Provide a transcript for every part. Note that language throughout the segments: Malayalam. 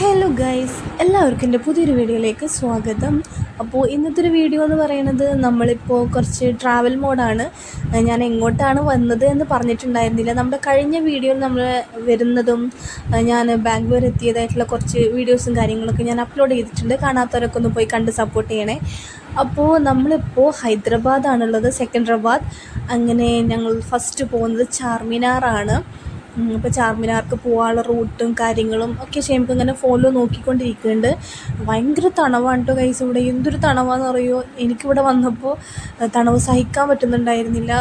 ഹലോ ഗൈസ് എല്ലാവർക്കും എന്റെ പുതിയൊരു വീഡിയോയിലേക്ക് സ്വാഗതം. അപ്പോൾ ഇന്നത്തെ ഒരു വീഡിയോ എന്ന് പറയുന്നത് നമ്മളിപ്പോൾ കുറച്ച് ട്രാവൽ മോഡാണ് ഞാൻ എങ്ങോട്ടാണ് വന്നത് എന്ന് പറഞ്ഞിട്ടുണ്ടായിരുന്നില്ല. നമ്മുടെ കഴിഞ്ഞ വീഡിയോയിൽ നമ്മൾ വരുന്നതും ഞാൻ ബാംഗ്ലൂർ എത്തിയതായിട്ടുള്ള കുറച്ച് വീഡിയോസും കാര്യങ്ങളൊക്കെ ഞാൻ അപ്ലോഡ് ചെയ്തിട്ടുണ്ട്. കാണാത്തവരൊക്കെ ഒന്ന് പോയി കണ്ട് സപ്പോർട്ട് ചെയ്യണേ. അപ്പോൾ നമ്മളിപ്പോൾ ഹൈദരാബാദാണുള്ളത് സെക്കൻഡ്രാബാദ്. അങ്ങനെ ഞങ്ങൾ ഫസ്റ്റ് പോകുന്നത് ചാർമിനാറാണ്. ഇപ്പോൾ ചാർമിനാർക്ക് പോകാനുള്ള റൂട്ടും കാര്യങ്ങളും ഒക്കെ ചെയ്യുമ്പോൾ ഇങ്ങനെ ഫോണിൽ നോക്കിക്കൊണ്ടിരിക്കുന്നുണ്ട് ഭയങ്കര തണവാണ് കേട്ടോ കൈസ് ഇവിടെ. എന്തൊരു തണവാന്ന് പറയുമോ എനിക്കിവിടെ വന്നപ്പോൾ തണവ് സഹിക്കാൻ പറ്റുന്നുണ്ടായിരുന്നില്ല.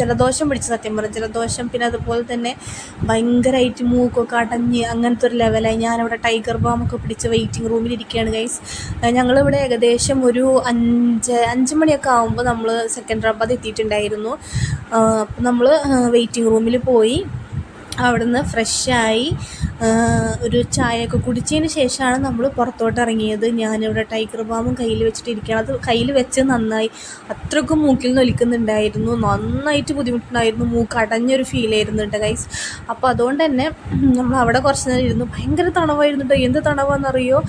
ജലദോഷം പിടിച്ച സത്യം പറഞ്ഞു. ജലദോഷം പിന്നെ അതുപോലെ തന്നെ ഭയങ്കരമായിട്ട് മൂക്കൊക്കെ അടഞ്ഞ് അങ്ങനത്തെ ഒരു ലെവലായി ഞാനവിടെ ടൈഗർ ബാമൊക്കെ പിടിച്ച് വെയിറ്റിംഗ് റൂമിൽ ഇരിക്കുകയാണ് ഗൈസ് ഞങ്ങളിവിടെ ഏകദേശം ഒരു അഞ്ച് അഞ്ച് മണിയൊക്കെ ആകുമ്പോൾ നമ്മൾ സെക്കൻഡറാബാദ് എത്തിയിട്ടുണ്ടായിരുന്നു. അപ്പോൾ നമ്മൾ വെയിറ്റിംഗ് റൂമിൽ പോയി. അവിടുന്ന് ഫ്രഷായി ഒരു ചായയൊക്കെ കുടിച്ചതിന് ശേഷമാണ് നമ്മൾ പുറത്തോട്ട് ഇറങ്ങിയത്. ഞാനിവിടെ ടൈഗർ ബാമും കയ്യിൽ വെച്ചിട്ട് ഇരിക്കുകയാണ് അത് കയ്യിൽ വെച്ച് നന്നായി അത്രയ്ക്കും മൂക്കിൽ നൊലിക്കുന്നുണ്ടായിരുന്നു. നന്നായിട്ട് ബുദ്ധിമുട്ടുണ്ടായിരുന്നു. മൂക്ക് അടഞ്ഞൊരു ഫീൽ ആയിരുന്നുണ്ട് ഗൈസ് അപ്പോൾ അതുകൊണ്ട് തന്നെ നമ്മൾ അവിടെ കുറച്ച് നേരം ഇരുന്നു. ഭയങ്കര തണവായിരുന്നു കേട്ടോ എന്ത് തണവാണെന്നറിയോ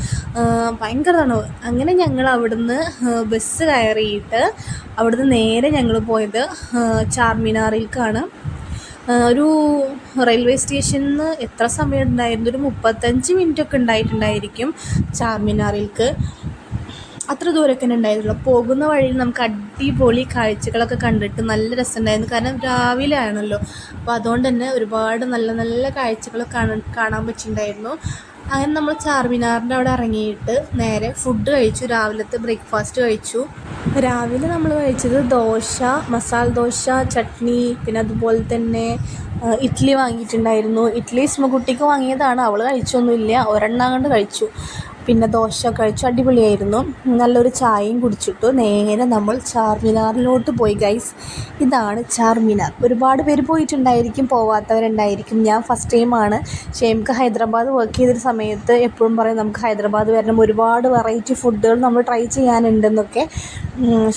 ഭയങ്കര തണവ്. അങ്ങനെ ഞങ്ങൾ അവിടുന്ന് ബസ് കയറിയിട്ട് അവിടുന്ന് നേരെ ഞങ്ങൾ പോയത് ചാർമിനാറിലേക്കാണ് ഒരു റെയിൽവേ സ്റ്റേഷനിൽ നിന്ന് എത്ര സമയം ഉണ്ടായിരുന്നു? ഒരു മുപ്പത്തഞ്ച് മിനിറ്റ് ഒക്കെ ഉണ്ടായിട്ടുണ്ടായിരിക്കും ചാർമിനാറിലേക്ക് അത്ര ദൂരമൊക്കെ ഉണ്ടായിരുന്നുള്ളൂ. പോകുന്ന വഴിയിൽ നമുക്ക് അടിപൊളി കാഴ്ചകളൊക്കെ കണ്ടിട്ട് നല്ല രസമുണ്ടായിരുന്നു. കാരണം രാവിലെ ആണല്ലോ അപ്പോൾ അതുകൊണ്ട് തന്നെ ഒരുപാട് നല്ല നല്ല കാഴ്ചകൾ കാണാൻ കാണാൻ പറ്റിയിട്ടുണ്ടായിരുന്നു. അങ്ങനെ നമ്മൾ ചാർമിനാറിന്റെ അവിടെ ഇറങ്ങിയിട്ട് നേരെ ഫുഡ് കഴിച്ചു. രാവിലത്തെ ബ്രേക്ക്ഫാസ്റ്റ് കഴിച്ചു. രാവിലെ നമ്മൾ കഴിച്ചത് ദോശ മസാല ദോശ ചട്നി പിന്നെ അതുപോലെ തന്നെ ഇഡ്ഡലി വാങ്ങിയിട്ടുണ്ടായിരുന്നു. ഇഡ്ഡലി സ്മകുട്ടിക്ക് വാങ്ങിയതാണ്. അവൾ കഴിച്ചൊന്നുമില്ല. ഒരെണ്ണം കൊണ്ട് കഴിച്ചു. പിന്നെ ദോശ കഴിച്ചു അടിപൊളിയായിരുന്നു. നല്ലൊരു ചായയും കുടിച്ചിട്ടു. നേരെ നമ്മൾ ചാർമിനാറിലോട്ട് പോയി ഗൈസ് ഇതാണ് ചാർമിനാർ. ഒരുപാട് പേര് പോയിട്ടുണ്ടായിരിക്കും പോവാത്തവരുണ്ടായിരിക്കും. ഞാൻ ഫസ്റ്റ് ടൈമാണ് ഷെയ്മുക്ക് ഹൈദരാബാദ് വർക്ക് ചെയ്തൊരു സമയത്ത് എപ്പോഴും പറയും നമുക്ക് ഹൈദരാബാദ് വരണം. ഒരുപാട് വെറൈറ്റി ഫുഡുകൾ നമ്മൾ ട്രൈ ചെയ്യാനുണ്ടെന്നൊക്കെ.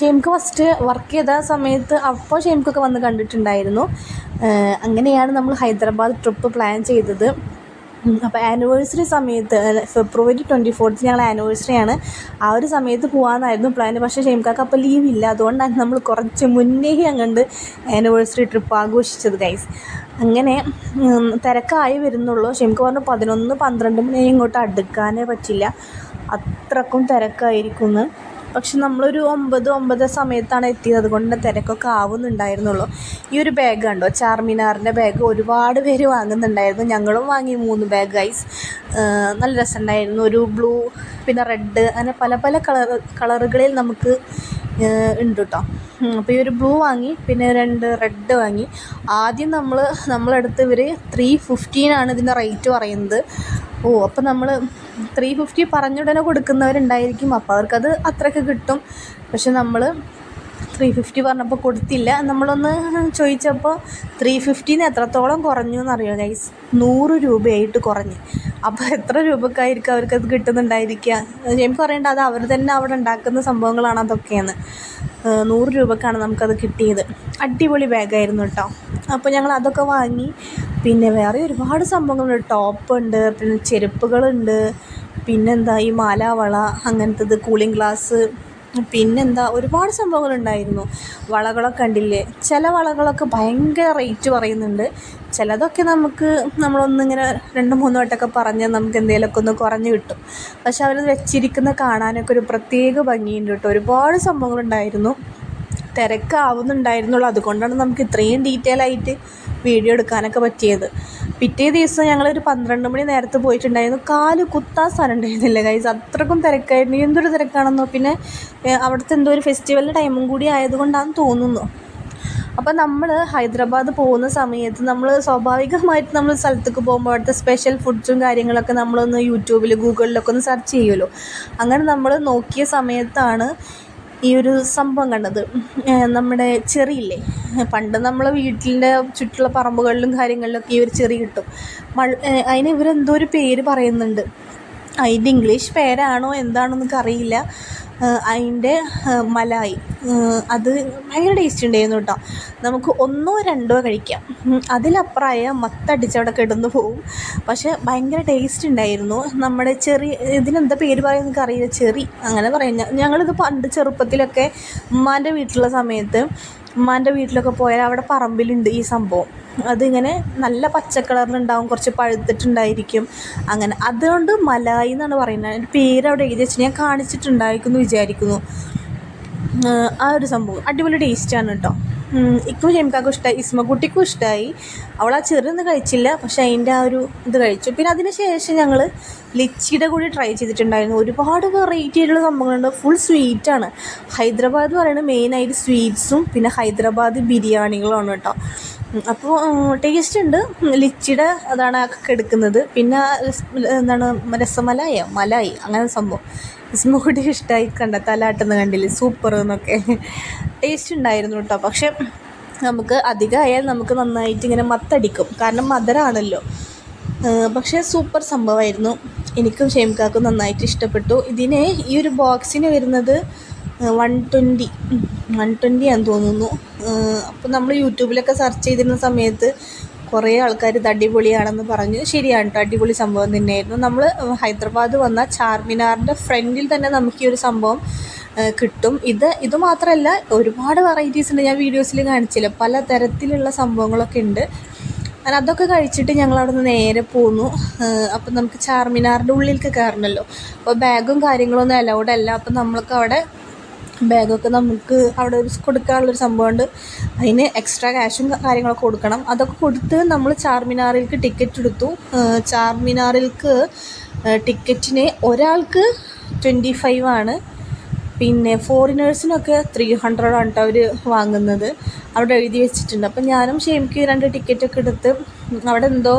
ഷെയ്മുക്ക് ഫസ്റ്റ് വർക്ക് ചെയ്ത സമയത്ത് അപ്പോൾ ഷെയ്മുക്കൊക്കെ വന്ന് കണ്ടിട്ടുണ്ടായിരുന്നു. അങ്ങനെയാണ് നമ്മൾ ഹൈദരാബാദ് ട്രിപ്പ് പ്ലാൻ ചെയ്തത്. അപ്പോൾ ആനിവേഴ്സറി സമയത്ത് ഫെബ്രുവരി ട്വന്റി ഫോർത്ത് ഞങ്ങൾ ആനിവേഴ്സറിയാണ് ആ ഒരു സമയത്ത് പോകാമെന്നായിരുന്നു പ്ലാൻ പക്ഷേ ഷെയ്മക്കാക്ക് അപ്പോൾ ലീവ് ഇല്ല. അതുകൊണ്ടാണ് നമ്മൾ കുറച്ച് മുന്നേ അങ്ങോട്ട് ആനിവേഴ്സറി ട്രിപ്പ് ആഘോഷിച്ചത് ഗൈസ് അങ്ങനെ തിരക്കായി വരുന്നുള്ളൂ. ഷെയ്മക്ക് പറഞ്ഞു പതിനൊന്ന് പന്ത്രണ്ട് മണി ഇങ്ങോട്ട് അടുക്കാനേ പറ്റില്ല. അത്രക്കും തിരക്കായിരിക്കും പക്ഷെ നമ്മളൊരു ഒമ്പത് ഒമ്പത് സമയത്താണ് എത്തിയത്. അതുകൊണ്ട് തിരക്കൊക്കെ ആവുന്നുണ്ടായിരുന്നുള്ളൂ. ഈ ഒരു ബാഗ് കണ്ടോ? ചാർമിനാറിന്റെ ബാഗ് ഒരുപാട് പേര് വാങ്ങുന്നുണ്ടായിരുന്നു. ഞങ്ങളും വാങ്ങി മൂന്ന് ബാഗ് ഗൈസ് നല്ല രസമുണ്ടായിരുന്നു. ഒരു ബ്ലൂ പിന്നെ റെഡ് അങ്ങനെ പല പല കളർ കളറുകളിൽ നമുക്ക് ഉണ്ട് കേട്ടോ അപ്പോൾ ഈ ഒരു ബ്ലൂ വാങ്ങി പിന്നെ രണ്ട് റെഡ് വാങ്ങി. ആദ്യം നമ്മൾ നമ്മളെടുത്ത് ഇവർ ത്രീ ഫിഫ്റ്റീനാണ് ഇതിന്റെ റേറ്റ് പറയുന്നത്. ഓ അപ്പോൾ നമ്മൾ ത്രീ ഫിഫ്റ്റി പറഞ്ഞുടനെ കൊടുക്കുന്നവരുണ്ടായിരിക്കും. അപ്പോൾ അവർക്കത് അത്രയ്ക്ക് കിട്ടും. പക്ഷെ നമ്മൾ ത്രീ ഫിഫ്റ്റി പറഞ്ഞപ്പോൾ കൊടുത്തില്ല. നമ്മളൊന്ന് ചോദിച്ചപ്പോൾ ത്രീ ഫിഫ്റ്റീന്ന് എത്രത്തോളം കുറഞ്ഞു എന്നറിയോ ഗൈസ് നൂറ് രൂപയായിട്ട് കുറഞ്ഞ്. അപ്പോൾ എത്ര രൂപക്കായിരിക്കും അവർക്കത് കിട്ടുന്നുണ്ടായിരിക്കുക? എനിക്ക് പറയേണ്ട അത് അവർ തന്നെ അവിടെ ഉണ്ടാക്കുന്ന സംഭവങ്ങളാണ് അതൊക്കെയെന്ന് നൂറ് രൂപക്കാണ് നമുക്കത് കിട്ടിയത്. അടിപൊളി ബാഗായിരുന്നു കേട്ടോ. അപ്പോൾ ഞങ്ങൾ അതൊക്കെ വാങ്ങി. പിന്നെ വേറെ ഒരുപാട് സംഭവങ്ങളുണ്ട്. ടോപ്പ് ഉണ്ട് പിന്നെ ചെരുപ്പുകളുണ്ട് പിന്നെന്താ ഈ മാലാവള അങ്ങനത്തത് കൂളിംഗ് ഗ്ലാസ് പിന്നെന്താ ഒരുപാട് സംഭവങ്ങളുണ്ടായിരുന്നു. വളകളൊക്കെ കണ്ടില്ലേ? ചില വളകളൊക്കെ ഭയങ്കര റേറ്റ് പറയുന്നുണ്ട്. ചിലതൊക്കെ നമുക്ക് നമ്മളൊന്നിങ്ങനെ രണ്ട് മൂന്ന് വട്ടമൊക്കെ പറഞ്ഞാൽ നമുക്ക് എന്തെങ്കിലുമൊക്കെ ഒന്ന് കുറഞ്ഞ് കിട്ടും. പക്ഷെ അവരത് വെച്ചിരിക്കുന്ന കാണാനൊക്കെ ഒരു പ്രത്യേക ഭംഗിയുണ്ട് കേട്ടോ. ഒരുപാട് സംഭവങ്ങളുണ്ടായിരുന്നു. തിരക്കാവുന്നുണ്ടായിരുന്നുള്ളൂ. അതുകൊണ്ടാണ് നമുക്ക് ഇത്രയും ഡീറ്റെയിൽ ആയിട്ട് വീഡിയോ എടുക്കാനൊക്കെ പറ്റിയത്. പിറ്റേ ദിവസം ഞങ്ങളൊരു പന്ത്രണ്ട് മണി നേരത്തെ പോയിട്ടുണ്ടായിരുന്നു. കാൽ കുത്താൻ സ്ഥലം ഉണ്ടായിരുന്നില്ല കൈസ് അത്രക്കും തിരക്കായിരുന്നു. എന്തൊരു തിരക്കാണെന്നോ? പിന്നെ അവിടുത്തെ എന്തോ ഒരു ഫെസ്റ്റിവലിന്റെ ടൈമും കൂടി ആയതുകൊണ്ടാണെന്ന് തോന്നുന്നു. അപ്പോൾ നമ്മൾ ഹൈദരാബാദ് പോകുന്ന സമയത്ത് നമ്മൾ സ്വാഭാവികമായിട്ട് നമ്മൾ സ്ഥലത്തേക്ക് പോകുമ്പോൾ അവിടുത്തെ സ്പെഷ്യൽ ഫുഡ്സും കാര്യങ്ങളൊക്കെ നമ്മളൊന്ന് യൂട്യൂബിൽ ഗൂഗിളിലൊക്കെ ഒന്ന് സെർച്ച് ചെയ്യുമല്ലോ. അങ്ങനെ നമ്മൾ നോക്കിയ സമയത്താണ് ഈ ഒരു സംഭവം കണ്ടത്. നമ്മുടെ ചെറിയില്ലേ? പണ്ട് നമ്മളെ വീട്ടിന്റെ ചുറ്റുള്ള പറമ്പുകളിലും കാര്യങ്ങളിലൊക്കെ ഈ ഒരു ചെറി കിട്ടും. അതിന് ഇവരെന്തോ ഒരു പേര് പറയുന്നുണ്ട്. അതിന്റെ ഇംഗ്ലീഷ് പേരാണോ എന്താണോ എന്നൊക്കെ അറിയില്ല. അതിന്റെ മലായി. അത് ഭയങ്കര ടേസ്റ്റ് ഉണ്ടായിരുന്നു കേട്ടോ. നമുക്ക് ഒന്നോ രണ്ടോ കഴിക്കാം. അതിലപ്പുറമായ മത്തടിച്ച് അവിടെ കിടന്നു പോവും. പക്ഷേ ഭയങ്കര ടേസ്റ്റ് ഉണ്ടായിരുന്നു. നമ്മുടെ ചെറി ഇതിനെന്താ പേര് പറയുന്നത് എനിക്ക് അറിയില്ല ചെറി അങ്ങനെ പറയുന്ന ഞങ്ങളിത് പണ്ട് ചെറുപ്പത്തിലൊക്കെ ഉമ്മാന്റെ വീട്ടിലുള്ള സമയത്ത് ഉമ്മാന്റെ വീട്ടിലൊക്കെ പോയാൽ അവിടെ പറമ്പിലുണ്ട് ഈ സംഭവം. അതിങ്ങനെ നല്ല പച്ച കളറിലുണ്ടാവും കുറച്ച് പഴുത്തിട്ടുണ്ടായിരിക്കും. അങ്ങനെ അതുകൊണ്ട് മലായി എന്നാണ് പറയുന്നത്. അതിന്റെ പേര് അവിടെ എഴുതി വെച്ച് ഞാൻ കാണിച്ചിട്ടുണ്ടായിരിക്കും എന്ന് വിചാരിക്കുന്നു. ആ ഒരു സംഭവം. അടിപൊളി ടേസ്റ്റാണ് കേട്ടോ. ഇക്കും ഷെമിക്കാക്കും ഇഷ്ടമായി ഇസ്മക്കുട്ടിക്കും ഇഷ്ടമായി അവൾ ആ ചെറുന്ന് കഴിച്ചില്ല പക്ഷെ അതിന്റെ ആ ഒരു ഇത് കഴിച്ചു. പിന്നെ അതിന് ശേഷം ഞങ്ങൾ ലിച്ചിയുടെ കൂടി ട്രൈ ചെയ്തിട്ടുണ്ടായിരുന്നു. ഒരുപാട് വെറൈറ്റി ആയിട്ടുള്ള സംഭവങ്ങളുണ്ട്. ഫുൾ സ്വീറ്റാണ് ഹൈദരാബാദ് എന്ന് പറയുന്നത് മെയിനായിട്ട് സ്വീറ്റ്സും പിന്നെ ഹൈദരാബാദ് ബിരിയാണികളുമാണ് കേട്ടോ. അപ്പോൾ ടേസ്റ്റ് ഉണ്ട്. ലിച്ചിയുടെ അതാണ് എടുക്കുന്നത്. പിന്നെ എന്താണ് രസമലായോ? മലായി. അങ്ങനെ സംഭവം. ഇസ്മുകൂടി ഇഷ്ടമായി കണ്ട തലാട്ടുന്ന കണ്ടില്ലേ? സൂപ്പർ എന്നൊക്കെ. ടേസ്റ്റ് ഉണ്ടായിരുന്നു കേട്ടോ. പക്ഷെ നമുക്ക് അധികമായാൽ നമുക്ക് നന്നായിട്ട് ഇങ്ങനെ മത്തടിക്കും. കാരണം മധുരമാണല്ലോ പക്ഷേ സൂപ്പർ സംഭവമായിരുന്നു. എനിക്കും ഷെയിംകാക്കും നന്നായിട്ട് ഇഷ്ടപ്പെട്ടു. ഇതിനെ ഈ ഒരു ബോക്സിന് വരുന്നത് വൺ ട്വന്റി. വൺ ട്വന്റി ആണെന്ന് തോന്നുന്നു. അപ്പോൾ നമ്മൾ യൂട്യൂബിലൊക്കെ സെർച്ച് ചെയ്തിരുന്ന സമയത്ത് കുറേ ആൾക്കാർ ഇത് അടിപൊളിയാണെന്ന് പറഞ്ഞു. ശരിയാണ് കേട്ടോ അടിപൊളി സംഭവം തന്നെയായിരുന്നു. നമ്മൾ ഹൈദരാബാദ് വന്ന ചാർമിനാറിന്റെ ഫ്രണ്ടിൽ തന്നെ നമുക്ക് ഈ ഒരു സംഭവം കിട്ടും. ഇത് ഇത് മാത്രമല്ല ഒരുപാട് വെറൈറ്റീസ് ഉണ്ട്. ഞാൻ വീഡിയോസിൽ കാണിച്ചില്ല. പല തരത്തിലുള്ള സംഭവങ്ങളൊക്കെ ഉണ്ട്. അങ്ങനെ അതൊക്കെ കഴിച്ചിട്ട് ഞങ്ങൾ അവിടെ നിന്ന് നേരെ പോന്നു. അപ്പം നമുക്ക് ചാർമിനാറിന്റെ ഉള്ളിലേക്ക് കയറണമല്ലോ അപ്പോൾ ബാഗും കാര്യങ്ങളൊന്നും അലൗഡ് അല്ല. അപ്പം നമ്മൾക്ക് അവിടെ ബാഗൊക്കെ നമുക്ക് അവിടെ ഒരു കൊടുക്കാനുള്ളൊരു സംഭവമുണ്ട്. അതിന് എക്സ്ട്രാ ക്യാഷും കാര്യങ്ങളൊക്കെ കൊടുക്കണം. അതൊക്കെ കൊടുത്ത് നമ്മൾ ചാർമിനാറിലേക്ക് ടിക്കറ്റ് എടുത്തു. ചാർമിനാറിലേക്ക് ടിക്കറ്റിന് ഒരാൾക്ക് ട്വന്റി ഫൈവ് ആണ്. പിന്നെ ഫോറിനേഴ്സിനൊക്കെ ത്രീ ഹൺഡ്രഡ് ആണ് അവർ വാങ്ങുന്നത്. അവിടെ എഴുതി വെച്ചിട്ടുണ്ട്. അപ്പം ഞാനും ഷെയിംക്ക് രണ്ട് ടിക്കറ്റൊക്കെ എടുത്ത് അവിടെ എന്തോ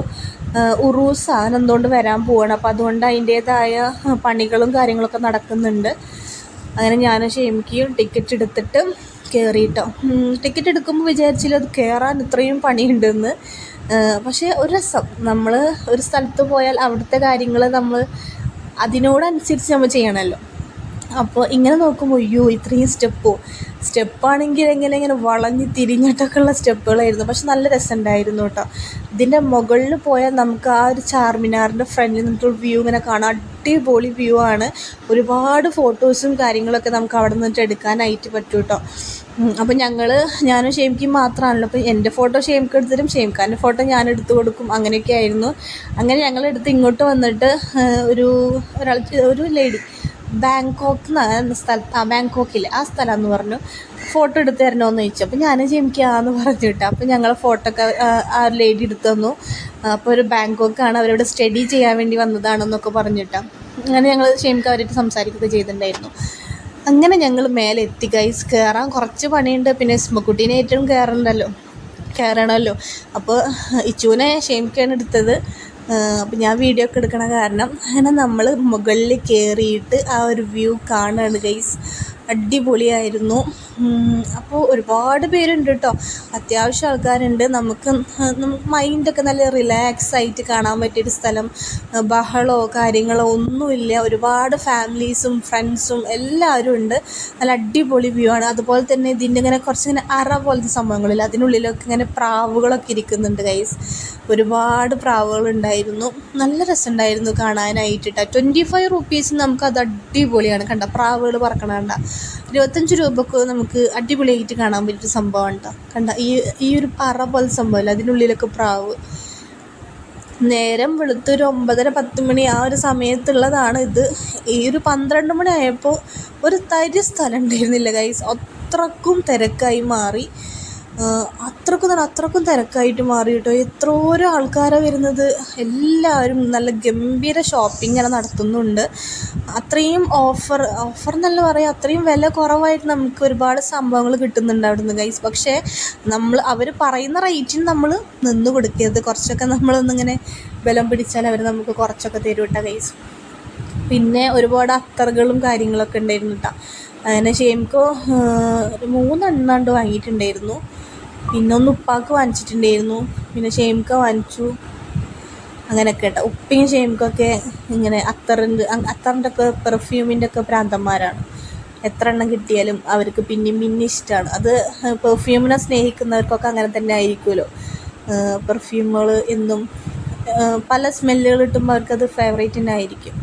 ഉറൂസ് അങ്ങനെ എന്തുകൊണ്ട് വരാൻ പോവാണ്. അപ്പോൾ അതുകൊണ്ട് അതിന്റേതായ പണികളും കാര്യങ്ങളൊക്കെ നടക്കുന്നുണ്ട്. അങ്ങനെ ഞാൻ ഷെയിംക്ക് ടിക്കറ്റ് എടുത്തിട്ട് കയറിയിട്ടോ ടിക്കറ്റ് എടുക്കുമ്പോൾ വിചാരിച്ചില്ല അത് കയറാൻ ഇത്രയും പണിയുണ്ടെന്ന്. പക്ഷേ ഒരു രസം. നമ്മൾ ഒരു സ്ഥലത്ത് പോയാൽ അവിടുത്തെ കാര്യങ്ങൾ നമ്മൾ അതിനോടനുസരിച്ച് നമ്മൾ ചെയ്യണമല്ലോ അപ്പോൾ ഇങ്ങനെ നോക്കുമ്പോൾ അയ്യോ ഇത്രയും സ്റ്റെപ്പോ? സ്റ്റെപ്പാണെങ്കിൽ എങ്ങനെ ഇങ്ങനെ വളഞ്ഞ് തിരിഞ്ഞിട്ടൊക്കെ ഉള്ള സ്റ്റെപ്പുകളായിരുന്നു. പക്ഷെ നല്ല രസമുണ്ടായിരുന്നു കേട്ടോ. ഇതിന്റെ മുകളിൽ പോയാൽ നമുക്ക് ആ ഒരു ചാർമിനാറിന്റെ ഫ്രണ്ടിൽ നിന്നിട്ടുള്ള വ്യൂ ഇങ്ങനെ കാണാം. അടിപൊളി വ്യൂ ആണ്. ഒരുപാട് ഫോട്ടോസും കാര്യങ്ങളൊക്കെ നമുക്ക് അവിടെ നിന്നിട്ട് എടുക്കാനായിട്ട് പറ്റും കേട്ടോ. അപ്പം ഞങ്ങൾ ഞാനും ഷെയിംക്കും മാത്രമാണല്ലോ. അപ്പം എന്റെ ഫോട്ടോ ഷെയിംക്ക് എടുത്തിട്ടും ഷെയിംഖാന്റെ ഫോട്ടോ ഞാൻ എടുത്തു കൊടുക്കും. അങ്ങനെയൊക്കെ ആയിരുന്നു അങ്ങനെ ഞങ്ങൾ എടുത്ത് ഇങ്ങോട്ട് വന്നിട്ട് ഒരു ഒരാൾ ഒരു ലേഡി ബാങ്കോക്ക് എന്ന സ്ഥലത്ത് ബാങ്കോക്കിൽ ആ സ്ഥലം എന്ന് പറഞ്ഞു ഫോട്ടോ എടുത്ത് തരണമെന്ന് ചോദിച്ചു. അപ്പോൾ ഞാൻ ജിമിക്കാന്ന് പറഞ്ഞു കേട്ടോ. അപ്പോൾ ഞങ്ങൾ ഫോട്ടോ ഒക്കെ ആ ലേഡി എടുത്തു തന്നു. അപ്പോൾ ഒരു ബാങ്കോക്കാണ് അവരവിടെ സ്റ്റഡി ചെയ്യാൻ വേണ്ടി വന്നതാണെന്നൊക്കെ പറഞ്ഞിട്ട് അങ്ങനെ ഞങ്ങൾ ഷെയിംക്ക് അവരായിട്ട് സംസാരിക്കുകയൊക്കെ ചെയ്തിട്ടുണ്ടായിരുന്നു. അങ്ങനെ ഞങ്ങൾ മേലെ എത്തി ഗൈസ് കയറാൻ കുറച്ച് പണിയുണ്ട്. പിന്നെ സ്മക്കുട്ടീനെ ഏറ്റവും കയറണ്ടല്ലോ കയറണമല്ലോ അപ്പോൾ ഇച്ചുവിനെ ഷെയിംക്കാണ് എടുത്തത്. അപ്പം ഞാൻ വീഡിയോ ഒക്കെ എടുക്കണ കാരണം അങ്ങനെ നമ്മൾ മുകളിൽ കയറിയിട്ട് ആ ഒരു വ്യൂ കാണുകയാണ് ഗൈസ് അടിപൊളിയായിരുന്നു. അപ്പോൾ ഒരുപാട് പേരുണ്ട് കേട്ടോ അത്യാവശ്യം ആൾക്കാരുണ്ട്. നമുക്ക് നമുക്ക് മൈൻഡൊക്കെ നല്ല റിലാക്സ് ആയിട്ട് കാണാൻ പറ്റിയൊരു സ്ഥലം. ബഹളോ കാര്യങ്ങളോ ഒന്നുമില്ല. ഒരുപാട് ഫാമിലീസും ഫ്രണ്ട്സും എല്ലാവരും ഉണ്ട്. നല്ല അടിപൊളി വ്യൂ ആണ്. അതുപോലെ തന്നെ ഇതിന്റെ ഇങ്ങനെ കുറച്ചിങ്ങനെ അറ പോലത്തെ സംഭവങ്ങളില്ല. അതിനുള്ളിലൊക്കെ ഇങ്ങനെ പ്രാവുകളൊക്കെ ഇരിക്കുന്നുണ്ട് ഗൈസ് ഒരുപാട് പ്രാവുകളുണ്ടായിരുന്നു നല്ല രസമുണ്ടായിരുന്നു കാണാനായിട്ട് ട്വന്റി ഫൈവ് റുപ്പീസ് നമുക്ക് അത് അടിപൊളിയാണ്. കണ്ട? പ്രാവുകൾ പറക്കണ കണ്ട? ഇരുപത്തഞ്ച് രൂപക്ക് നമുക്ക് അടിപൊളിയായിട്ട് കാണാൻ പറ്റിയൊരു സംഭവമാണ് കേട്ടോ കണ്ട? ഈ ഈ ഒരു പറ പോലെ സംഭവമല്ല അതിനുള്ളിലൊക്കെ പ്രാവ്. നേരം വെളുത്തൊരു ഒമ്പതര പത്ത് മണി ആ ഒരു സമയത്തുള്ളതാണ് ഇത്. ഈ ഒരു പന്ത്രണ്ട് മണി ആയപ്പോൾ ഒരു തരി സ്ഥലം ഉണ്ടായിരുന്നില്ല ഗൈസ് അത്രക്കും തിരക്കായി മാറി. അത്രക്കും തന്നെ അത്രക്കും തിരക്കായിട്ട് മാറി കേട്ടോ എത്രയോരോ ആൾക്കാരാണ് വരുന്നത്. എല്ലാവരും നല്ല ഗംഭീര ഷോപ്പിംഗ് ഇങ്ങനെ നടത്തുന്നുണ്ട്. അത്രയും ഓഫർ ഓഫർ എന്നല്ല പറയാം അത്രയും വില കുറവായിട്ട് നമുക്ക് ഒരുപാട് സംഭവങ്ങൾ കിട്ടുന്നുണ്ട് അവിടെ നിന്ന് ഗൈസ് പക്ഷേ നമ്മൾ അവർ പറയുന്ന റേറ്റിന് നമ്മൾ നിന്ന് കൊടുക്കരുത്. കുറച്ചൊക്കെ നമ്മളൊന്നിങ്ങനെ ബലം പിടിച്ചാൽ അവർ നമുക്ക് കുറച്ചൊക്കെ തരും കേട്ടോ ഗൈസ് പിന്നെ ഒരുപാട് അത്തറുകളും കാര്യങ്ങളൊക്കെ ഉണ്ടായിരുന്നു കേട്ടോ. അങ്ങനെ ഒരു മൂന്നെണ്ണാണ്ട് വാങ്ങിയിട്ടുണ്ടായിരുന്നു. പിന്നെ ഒന്ന് ഉപ്പാക്ക് വാങ്ങിച്ചിട്ടുണ്ടായിരുന്നു. പിന്നെ ഷേംക്ക വാങ്ങിച്ചു. അങ്ങനെയൊക്കെ കേട്ടോ. ഉപ്പയും ഷെയ്മുക്കൊക്കെ ഇങ്ങനെ അത്തറിന്റെ അത്തറിന്റെ ഒക്കെ പെർഫ്യൂമിന്റെ ഒക്കെ പ്രാന്തന്മാരാണ് എത്ര എണ്ണം കിട്ടിയാലും അവർക്ക് പിന്നെയും പിന്നെ ഇഷ്ടമാണ് അത് പെർഫ്യൂമിനെ സ്നേഹിക്കുന്നവർക്കൊക്കെ അങ്ങനെ തന്നെ ആയിരിക്കുമല്ലോ. പെർഫ്യൂമുകൾ എന്നും പല സ്മെല്ലുകൾ കിട്ടുമ്പോൾ അവർക്കത് ഫേവറേറ്റ് തന്നെ ആയിരിക്കും.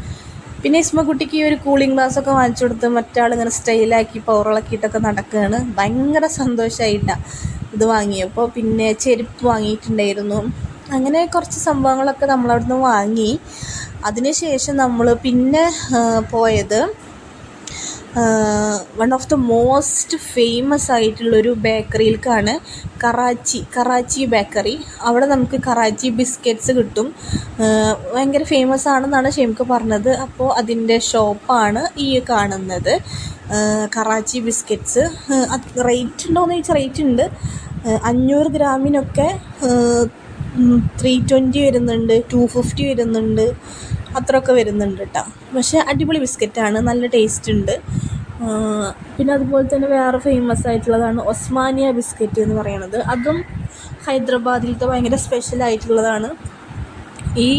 പിന്നെ ഇസ്മക്കുട്ടിക്ക് ഈ ഒരു കൂളിംഗ് ഗ്ലാസ് ഒക്കെ വാങ്ങിച്ചു കൊടുത്ത് മറ്റാൾ ഇങ്ങനെ സ്റ്റൈലാക്കി പവറിളക്കിയിട്ടൊക്കെ നടക്കുകയാണ് ഭയങ്കര സന്തോഷമായിട്ടാണ് ഇത് വാങ്ങിയപ്പോൾ പിന്നെ ചെരുപ്പ് വാങ്ങിയിട്ടുണ്ടായിരുന്നു. അങ്ങനെ കുറച്ച് സംഭവങ്ങളൊക്കെ നമ്മളവിടുന്ന് വാങ്ങി. അതിനുശേഷം നമ്മൾ പിന്നെ പോയത് one of the most famous ആയിട്ടുള്ളൊരു ബേക്കറിയിലേക്കാണ് കറാച്ചി കറാച്ചി ബേക്കറി. അവിടെ നമുക്ക് കറാച്ചി ബിസ്ക്കറ്റ്സ് കിട്ടും. ഭയങ്കര ഫേമസ് ആണെന്നാണ് ഷെമിക്ക് പറഞ്ഞത്. അപ്പോൾ അതിന്റെ ഷോപ്പാണ് ഈ കാണുന്നത്. കറാച്ചി ബിസ്ക്കറ്റ്സ് അത് റേറ്റ് ഉണ്ടോയെന്ന് ചോദിച്ചാൽ റേറ്റ് ഉണ്ട്. അഞ്ഞൂറ് ഗ്രാമിനൊക്കെ ത്രീ ട്വന്റി വരുന്നുണ്ട് ടു ഫിഫ്റ്റി വരുന്നുണ്ട് അത്രയൊക്കെ വരുന്നുണ്ട് കേട്ടോ പക്ഷേ അടിപൊളി ബിസ്ക്കറ്റാണ് നല്ല ടേസ്റ്റ് ഉണ്ട്. പിന്നെ അതുപോലെ തന്നെ വേറെ ഫേമസ് ആയിട്ടുള്ളതാണ് ഒസ്മാനിയ ബിസ്ക്കറ്റ് എന്ന് പറയുന്നത് അതും ഹൈദരാബാദിലത്തെ ഭയങ്കര സ്പെഷ്യൽ ആയിട്ടുള്ളതാണ്. ഈ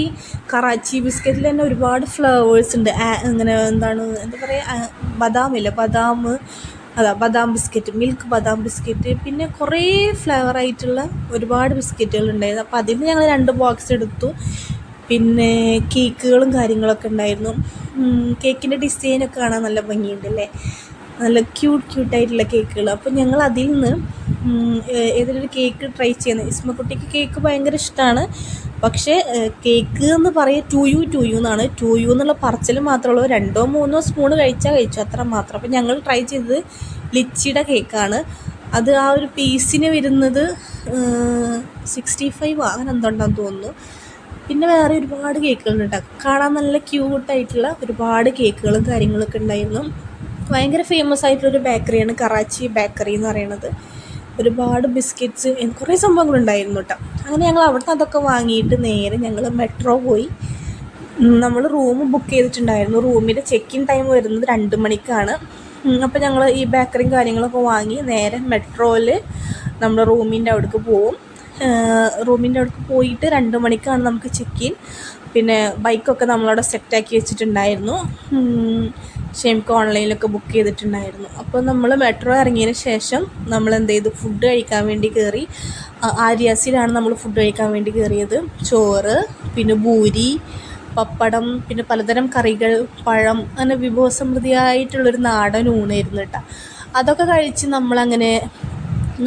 കറാച്ചി ബിസ്ക്കറ്റിൽ തന്നെ ഒരുപാട് ഫ്ലേവേഴ്സ് ഉണ്ട്. ഇങ്ങനെ എന്താണ് എന്താ പറയുക ബദാമില്ല ബദാം അതാ ബദാം ബിസ്ക്കറ്റ് മിൽക്ക് ബദാം ബിസ്ക്കറ്റ് പിന്നെ കുറേ ഫ്ലേവർ ആയിട്ടുള്ള ഒരുപാട് ബിസ്ക്കറ്റുകൾ ഉണ്ടായിരുന്നു. അപ്പോൾ അതിൽ ഞങ്ങൾ രണ്ട് ബോക്സ് എടുത്തു. പിന്നെ കേക്കുകളും കാര്യങ്ങളൊക്കെ ഉണ്ടായിരുന്നു. കേക്കിന്റെ ഡിസൈനൊക്കെ കാണാൻ നല്ല ഭംഗിയുണ്ടല്ലേ? നല്ല ക്യൂട്ട് ക്യൂട്ടായിട്ടുള്ള കേക്കുകൾ അപ്പോൾ ഞങ്ങൾ അതിൽ നിന്ന് ഏതൊരു കേക്ക് ട്രൈ ചെയ്യുന്നത് ഇസ്മക്കുട്ടിക്ക് കേക്ക് ഭയങ്കര ഇഷ്ടമാണ് പക്ഷേ കേക്ക് എന്ന് പറയുക ടു യു ടു യു എന്നാണ്. ടു യു എന്നുള്ള പറച്ചിൽ മാത്രമേ ഉള്ളൂ. രണ്ടോ മൂന്നോ സ്പൂൺ കഴിച്ചാൽ കഴിച്ചു അത്ര മാത്രം. അപ്പോൾ ഞങ്ങൾ ട്രൈ ചെയ്തത് ലിച്ചിയുടെ കേക്കാണ് അത് ആ ഒരു പീസിന് വരുന്നത് സിക്സ്റ്റി ഫൈവ് അങ്ങനെ എന്തുണ്ടെന്ന് തോന്നുന്നു. പിന്നെ വേറെ ഒരുപാട് കേക്കുകളുണ്ട് കാണാൻ നല്ല ക്യൂട്ടായിട്ടുള്ള ഒരുപാട് കേക്കുകളും കാര്യങ്ങളൊക്കെ ഉണ്ടായിരുന്നു. ഭയങ്കര ഫേമസ് ആയിട്ടുള്ളൊരു ബേക്കറിയാണ് കറാച്ചി ബേക്കറി എന്ന് പറയുന്നത്. ഒരുപാട് ബിസ്ക്കറ്റ്സ് കുറേ സംഭവങ്ങളുണ്ടായിരുന്നു കേട്ടോ അങ്ങനെ ഞങ്ങൾ അവിടുന്ന് അതൊക്കെ വാങ്ങിയിട്ട് നേരെ ഞങ്ങൾ മെട്രോ പോയി. നമ്മൾ റൂം ബുക്ക് ചെയ്തിട്ടുണ്ടായിരുന്നു. റൂമിന്റെ ചെക്ക് ഇൻ ടൈം വരുന്നത് രണ്ട് മണിക്കാണ്. അപ്പോൾ ഞങ്ങൾ ഈ ബേക്കറിയും കാര്യങ്ങളൊക്കെ വാങ്ങി നേരെ മെട്രോയിൽ നമ്മൾ റൂമിന്റെ അവിടേക്ക് പോവും. റൂമിന്റെ അവിടേക്ക് പോയിട്ട് രണ്ട് മണിക്കാണ് നമുക്ക് ചെക്ക് ഇൻ പിന്നെ ബൈക്കൊക്കെ നമ്മളവിടെ സെറ്റാക്കി വെച്ചിട്ടുണ്ടായിരുന്നു. ഷെമിക്ക് ഓൺലൈനിലൊക്കെ ബുക്ക് ചെയ്തിട്ടുണ്ടായിരുന്നു. അപ്പോൾ നമ്മൾ മെട്രോ ഇറങ്ങിയതിന് ശേഷം നമ്മൾ എന്ത് ചെയ്തു? ഫുഡ് കഴിക്കാൻ വേണ്ടി കയറി. ആര്യാസിലാണ് നമ്മൾ ഫുഡ് കഴിക്കാൻ വേണ്ടി കയറിയത്. ചോറ് പിന്നെ ഭൂരി പപ്പടം പിന്നെ പലതരം കറികൾ പഴം അങ്ങനെ വിഭവസമൃദ്ധിയായിട്ടുള്ളൊരു നാടൻ ഊണായിരുന്നു കേട്ടോ. അതൊക്കെ കഴിച്ച് നമ്മളങ്ങനെ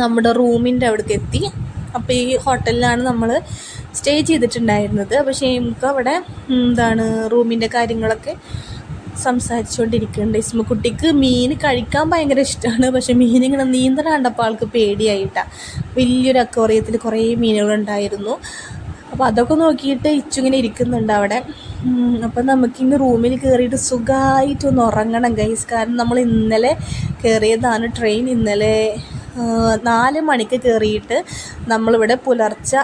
നമ്മുടെ റൂമിന്റെ അവിടേക്ക് എത്തി. അപ്പോൾ ഈ ഹോട്ടലിലാണ് നമ്മൾ സ്റ്റേ ചെയ്തിട്ടുണ്ടായിരുന്നത്. അപ്പോൾ നമുക്ക് അവിടെ എന്താണ് റൂമിന്റെ കാര്യങ്ങളൊക്കെ സംസാരിച്ചുകൊണ്ടിരിക്കുന്നുണ്ട് ഇസ്മക്കുട്ടിക്ക് മീൻ കഴിക്കാൻ ഭയങ്കര ഇഷ്ടമാണ് പക്ഷേ മീൻ ഇങ്ങനെ കണ്ടപ്പോൾ ആൾക്ക് പേടിയായിട്ടാണ് വലിയൊരു അക്വറിയത്തിൽ കുറേ മീനുകളുണ്ടായിരുന്നു. അപ്പോൾ അതൊക്കെ നോക്കിയിട്ട് ഇച്ചിങ്ങനെ ഇരിക്കുന്നുണ്ട് അവിടെ. അപ്പം നമുക്കിന്ന് റൂമിൽ കയറിയിട്ട് സുഖമായിട്ടൊന്ന് ഉറങ്ങണം ഗൈസ് കാരണം നമ്മൾ ഇന്നലെ കയറിയതാണ് ട്രെയിൻ ഇന്നലെ. നാല് മണിക്ക് കയറിയിട്ട് നമ്മളിവിടെ പുലർച്ചെ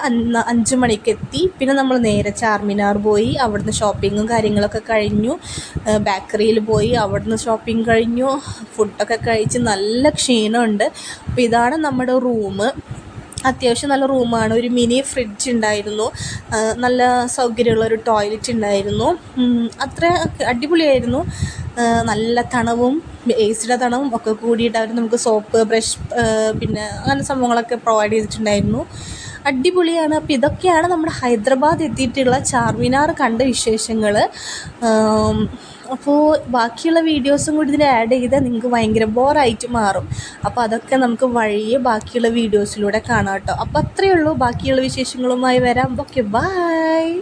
അഞ്ച് മണിക്ക് എത്തി. പിന്നെ നമ്മൾ നേരെ ചാർമിനാർ പോയി. അവിടുന്ന് ഷോപ്പിങ്ങും കാര്യങ്ങളൊക്കെ കഴിഞ്ഞു. ബേക്കറിയിൽ പോയി. അവിടുന്ന് ഷോപ്പിംഗ് കഴിഞ്ഞു. ഫുഡൊക്കെ കഴിച്ച് നല്ല ക്ഷീണമുണ്ട്. അപ്പോൾ ഇതാണ് നമ്മുടെ റൂം അത്യാവശ്യം നല്ല റൂമാണ് ഒരു മിനി ഫ്രിഡ്ജ് ഉണ്ടായിരുന്നു. നല്ല സൗകര്യമുള്ള ഒരു ടോയ്ലറ്റ് ഉണ്ടായിരുന്നു. അത്ര അടിപൊളിയായിരുന്നു. നല്ല തണവും എ സിയുടെ തണവും ഒക്കെ കൂടിയിട്ട് അവർ നമുക്ക് സോപ്പ് ബ്രഷ് പിന്നെ അങ്ങനെ സംഭവങ്ങളൊക്കെ പ്രൊവൈഡ് ചെയ്തിട്ടുണ്ടായിരുന്നു. അടിപൊളിയാണ്. അപ്പം ഇതൊക്കെയാണ് നമ്മുടെ ഹൈദരാബാദ് എത്തിയിട്ടുള്ള ചാർമിനാർ കണ്ട വിശേഷങ്ങൾ അപ്പോൾ ബാക്കിയുള്ള വീഡിയോസും കൂടി ഇതിൽ ആഡ് ചെയ്താൽ നിങ്ങൾക്ക് ഭയങ്കര ബോറായിട്ട് മാറും. അപ്പോൾ അതൊക്കെ നമുക്ക് വഴിയെ ബാക്കിയുള്ള വീഡിയോസിലൂടെ കാണാം കേട്ടോ. അപ്പോൾ അത്രയേ ഉള്ളൂ. ബാക്കിയുള്ള വിശേഷങ്ങളുമായി വരാം. Okay bye